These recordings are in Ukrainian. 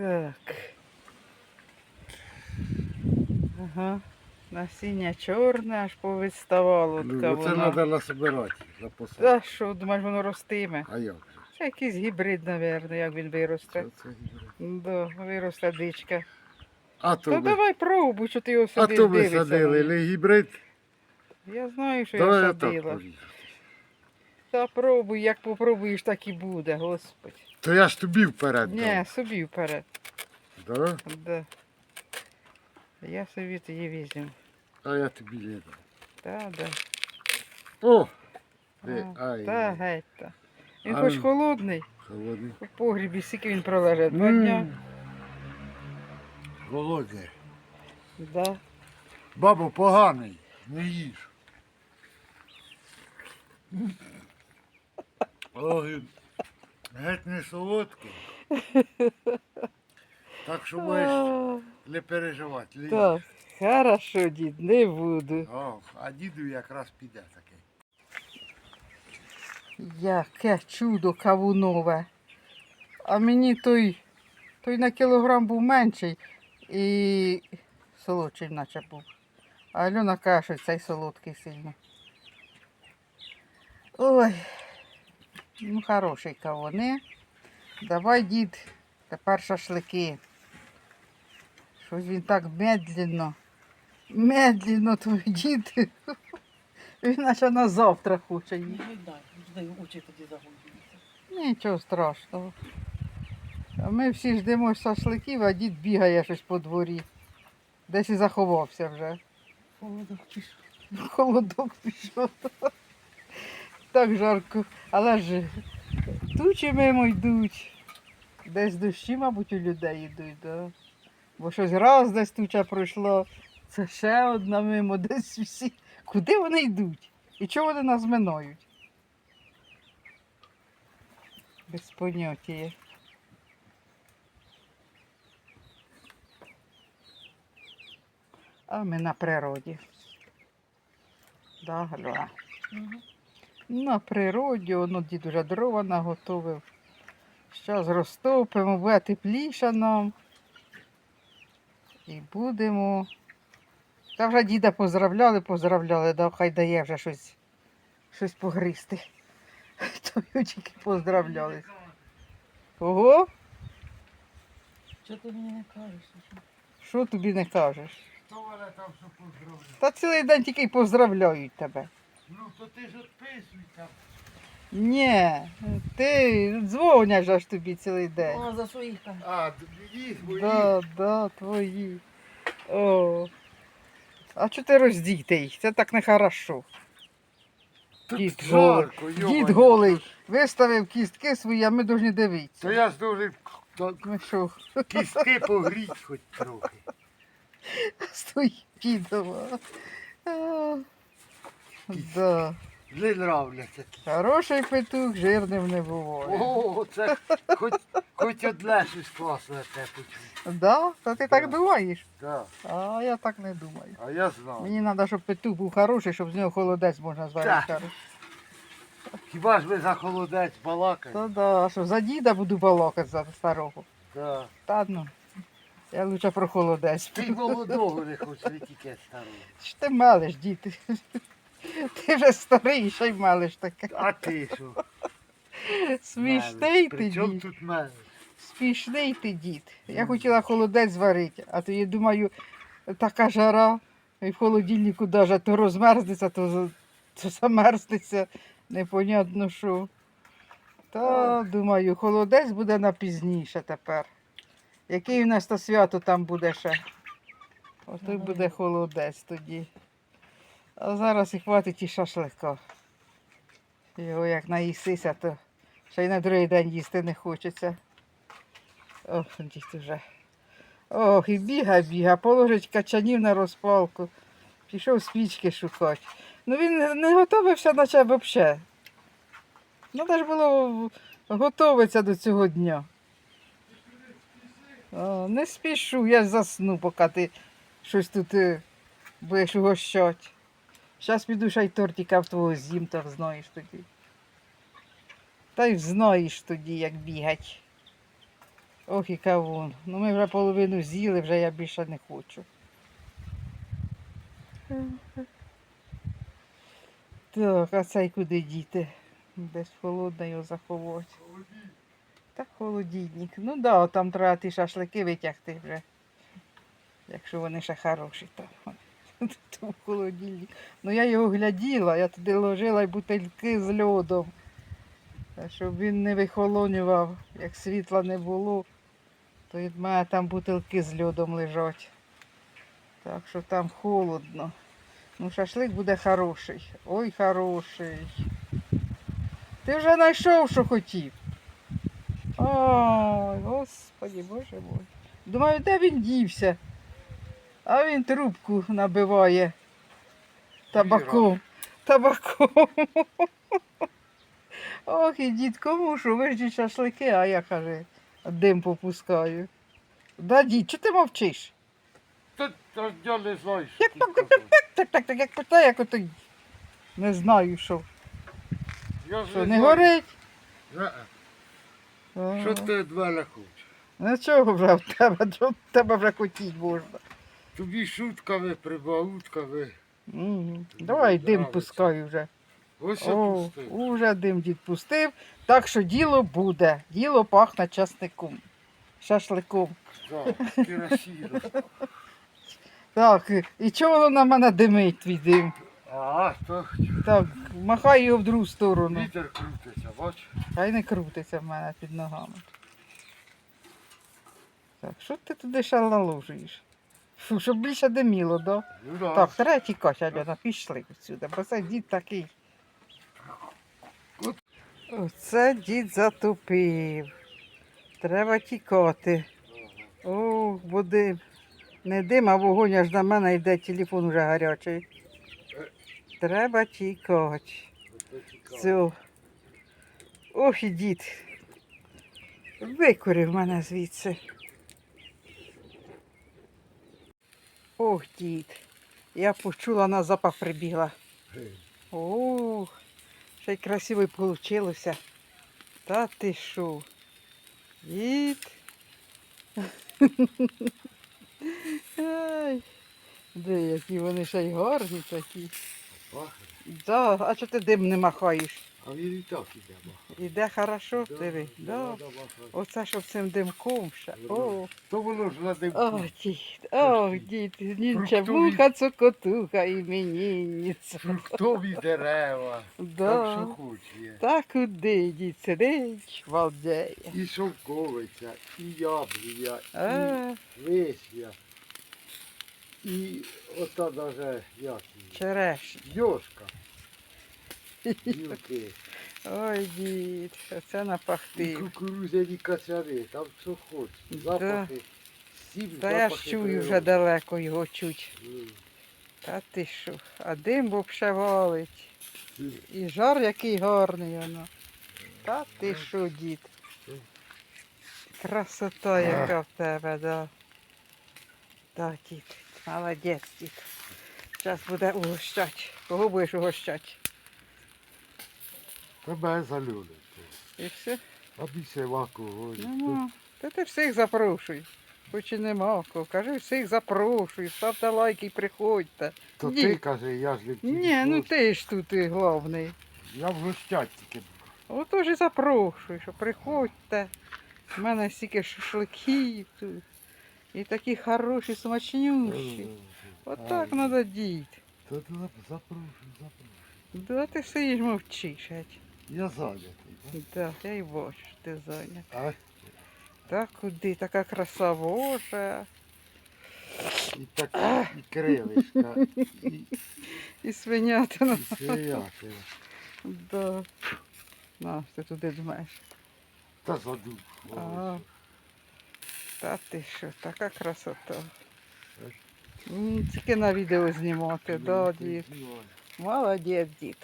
Так. Ага. Насіння чорне, аж повиставало. Ну, така Це вона. треба насобирати, запасати. Та що, думаєш, воно ростиме? А як же? Це якийсь гібрид, мабуть, як він виросте. Це, це гібрид. Да, виросла дичка. А то, ви, давай пробуй, що ти його а то ви дивишся садили не гібрид? Я знаю, що Давай я я так садила. поріжу. Та пробуй, як попробуєш, так і буде, господи. То я ж тобі вперед Ні, дам. собі вперед. Да? Да. Я собі тоді візьму. А я тобі не дам. Та, да. О! Ти, А, ай, Та геть та. Він А хоч ну. холодний, холодний. у погрібі скільки він пролежить, два дня. Голодний. Да. Бабо, поганий, не їж. Ой, геть не солодко. Так що можеш не переживати. Так, хорошо, дід, не буду. О, а діду якраз піде таке. Яке чудо кавунове. А мені той, той на кілограм був менший і солодший наче був. А Альона каже, що цей солодкий сильно. Ой, ну хороший кавуни. Давай, дід, тепер шашлики. Щось він так медленно, медленно твій дід. Він наче на завтра хоче дай, дай очі тоді загубляться. Нічого страшного. А ми всі ждемо шашликів, а дід бігає щось по дворі. Десь і заховався вже. Холодок пішов. Холодок пішов. Так жарко. Але ж тучі мимо йдуть. Десь дощі, мабуть, у людей йдуть, да? Бо щось раз десь туча пройшла, це ще одна мимо, десь всі. Куди вони йдуть? І чого вони нас минають? Без поняття. А ми на природі. Да, Альона? На природі, воно дід уже дрова наготовив. Зараз розтопимо, буде тепліше нам. І будемо. Та вже діда поздравляли, поздравляли, да, хай дає вже щось, щось погризти. То тільки поздравляли. Ого, Що ти мені не кажеш? що тобі не кажеш? Та цілий день тільки й поздравляють тебе. Ну то ти ж відписуй там. Ні, ти дзвонять же ж тобі цілий день. О, за своїх там. А, їх мої. Да, да, твої. О. А чого ти роздітий? Це так нехорошо. Тут Дід жарко, Дід голий виставив кістки свої, а ми повинні дивитися. То я ж дуже так, Ми що, кістки погріть хоч трохи. стоїть дідова. А, Да. Не нравляться. Хороший петух, жирним не буває. О, це хоч, хоч одне щось класне те почув. Да? Та ти так Да. думаєш? Да. А я так не думаю. А я знав. Мені треба, щоб петух був хороший, щоб з нього холодець можна зварити. Так. Хіба ж ви за холодець балакаєте? Та да, що за діда буду балакати за старого. Да. Та ну. Я лучше про холодець. Ти й молодого не хочеш, не тільки старого. Що ти мелиш, дід? Ти вже старий, ще й мелиш таке. А ти що? Смішний ти При чому дід. тут мене? Смішний ти дід. Я хотіла холодець зварити, а то я думаю, така жара, і в холодильнику навіть то розмерзнеться, то, за- то замерзнеться. Непонятно що. Та думаю, холодець буде на пізніше тепер. Який у нас то свято там буде ще? Ото й буде холодець тоді. А зараз і хватить і шашлика. Його як наїсися, то ще й на другий день їсти не хочеться. Ох, дід уже. Ох, і біга, біга, положить качанів на розпалку. Пішов спічки шукати. Ну він не готовився, наче взагалі. Треба ж було готуватися до цього дня. О, не спішу, я засну, поки ти щось тут е, будеш угощати. Зараз піду ще й тортика в твого з'їм, то знаєш тоді. Та й знаєш тоді, як бігать. Ох і кавун. Ну ми вже половину з'їли, вже я більше не хочу. Так, а цей куди діти? Десь холодно його заховати. Так холодильник. Ну так, да, там треба ті шашлики витягти вже. Якщо вони ще хороші там. В холодильник. Ну я його гляділа, я туди ложила й бутильки з льодом. Щоб він не вихолонював, як світла не було, то від мене там бутилки з льодом лежать. Так що там холодно. Ну, шашлик буде хороший. Ой, хороший. Ти вже знайшов, що хотів. Ой, господи, боже мой. Думаю, де він дівся? А він трубку набиває табаком. Табаком. Ох, і дід, кому що, ви ж шашлики, а я каже, дим попускаю. Да, дід, чого ти мовчиш? Та, та я не знаю, що Як так. Так, так, так, як питає, як ото й не знаю, що. Я ж Що, не знаю. горить? Е-е. Що ти від мене хочеш? Ну чого вже в тебе, що тебе вже хотіть можна. Тобі шутками, прибаутками. Угу. Давай дим нравиться. пускай вже. Ось я О, пустив. уже дим дід пустив. Так що діло буде. Діло пахне часником. Шашликом. Так, і чого воно на мене димить твій дим? А, то Так, махай його в другу сторону. вітер крутиться, бач? Хай не крутиться в мене під ногами. Так, що ти туди ще наложуєш? Фу, щоб більше диміло, да? Ну да. Так, треба тікати, Альона, пішли відсюди, бо це дід такий. Оце дід затупив. Треба тікати. О, бо дим. Не дим, а вогонь аж на мене йде, телефон вже гарячий. Треба тікати. Все. Ох, і дід. Викурив мене звідси. Ох, дід. Я почула, на запах прибігла. Ох, ще й красиво вийшло. Та ти що? Дід. Ай, де які вони ще й гарні такі. Да, а чого ти дим не махаєш? А він і так іде. Іде хорошо, Да, диви. Да. да, да. Оце щоб цим димком ще. О, То воно ж на димку. о, дід, о, дід, нінча Фруктові. муха, цокотуха, іменінниця. Фруктові дерева. Так Да. що хоч є. Та куди дід сидить, балдеє. І шовковиця, і яблуня, А, і вишня. І ота даже як її? черешня. Йошка. Ой, дід, оце І напахтив. кукурузяні качани, там що хоч. Запахи. Сім Та я ж запахи чую вже природи. далеко його чуть. М. Та ти що, а дим вовше валить. І жар який гарний воно. Та ти що, дід? Красота яка в тебе, да. Да, дід. Молодець, дід. Зараз буде угощати. Кого будеш угощати? Тебе залюбить. І все? А більше алкоголь. Нема. Та ти всіх запрошуй. Хоч і нема кого. Кажи, всіх запрошуй, ставте лайки і приходьте. То Ні. ти каже, я ж не Ні, ну ти ж тут і головний. Я в гостях тільки був. Отож і запрошую, що приходьте. У мене стільки шашликів тут. І такі хороші, смачнющі. Отак Ай. треба діти. Та ти зап- запрошую, запрошую. Да ти сидиш мовчиш. геть. Я зайнятий. да? Да, я й бачу, що ти зайнят. А? Та куди така краса Божа. І так, і крилишка, і, І свинятина. і. Да. На, ти туди дмеш. Та задух. А, Та ти що, така красота. М, Тільки на відео знімати, да, дід. Молодець, дід.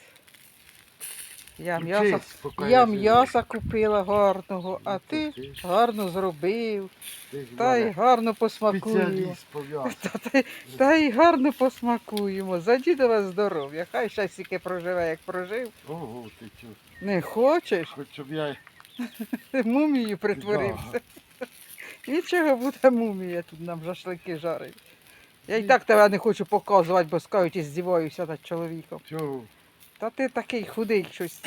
Я м'ясо, я м'яса купила гарного, а ти гарно зробив, та й гарно посмакуємо. Та, та, та й гарно посмакуємо. За дідове здоров'я. Хай ще стільки проживе, як прожив. Ого, ти чого? Не хочеш? Хоч щоб я Мумію притворився. Нічого буде мумія тут нам шашлики жарить. Я і так тебе не хочу показувати, бо скажуть, і здіваюся над чоловіком. Чого? Та ти такий худий щось.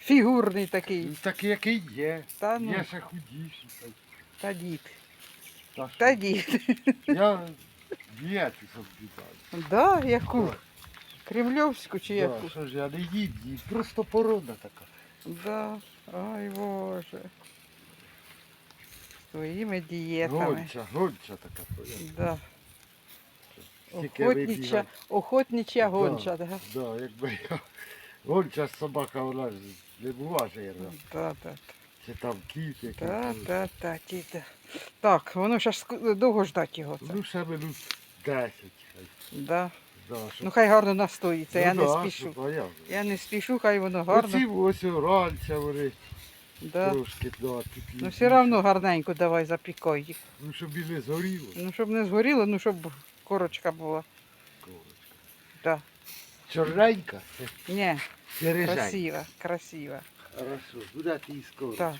Фігурний такий. такий, який є. Та ну, Є ще худіший. та дід. Та що? Та дід. Я дієту соблюдаю. Да, яку? Кремльовську чи Да, яку? що ж я не їм, їм. Просто порода така. Да. Ой Боже. Твоїми дієтами. Гонча, гонча така. Да. Тільки Охотнича, охотнича Да. гонча, да? Да, якби я. Гонча собака, вона ж не була жирна. Да, да, Чи там кіт який. да, да, да, діда. Так, воно ще ж ск- довго ждать його. Це. Ну, ще минут 10. хай. Да. Да, щоб- Ну хай гарно настоїться, Ну я не да, спішу. щоб понятно. Я не спішу, хай воно гарно. Оці ось ранця вони Да. трошки, да, такі. Ну все одно гарненько давай запікай їх. Ну, щоб і не згоріло. Ну, щоб не згоріло, ну щоб корочка була. Корочка. Да. Чорненька? Ні, Бережай. красиво, красиво. Хорошо, буде ти і скоро. Так.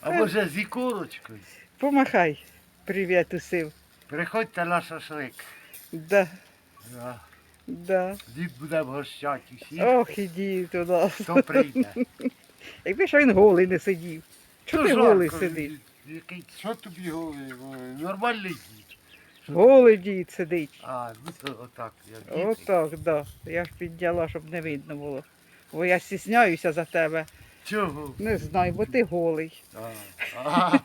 А може з ікорочкою? Помахай. Привіт усім. Приходьте на шашлик. Да, Да. да. Дід буде гощати усіх, Ох, іди туди. хто прийде. Якби ж він голий не сидів. Чого ти Ну, голий жарко, сидиш? Який, що тобі голий? Нормальний дід. Голий дід сидить. А, ну отак. Я. Отак, да. Я ж підняла, щоб не видно було. Бо я стісняюся за тебе. Чого? Не знаю, бо ти голий. А, а,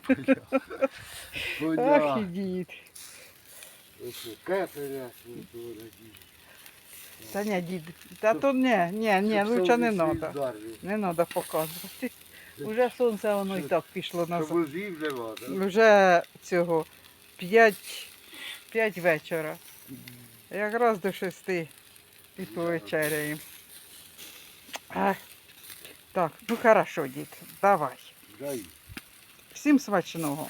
поняв. Ах, і дід. Та ні, дід. Та то ні, ні, ні, лучше не треба. Не треба показувати. Уже сонце воно і так пішло назад. Вже цього п'ять, п'ять вечора. Якраз до шести і повечеряємо. А, так, ну хорошо, дід, давай. Всім смачного.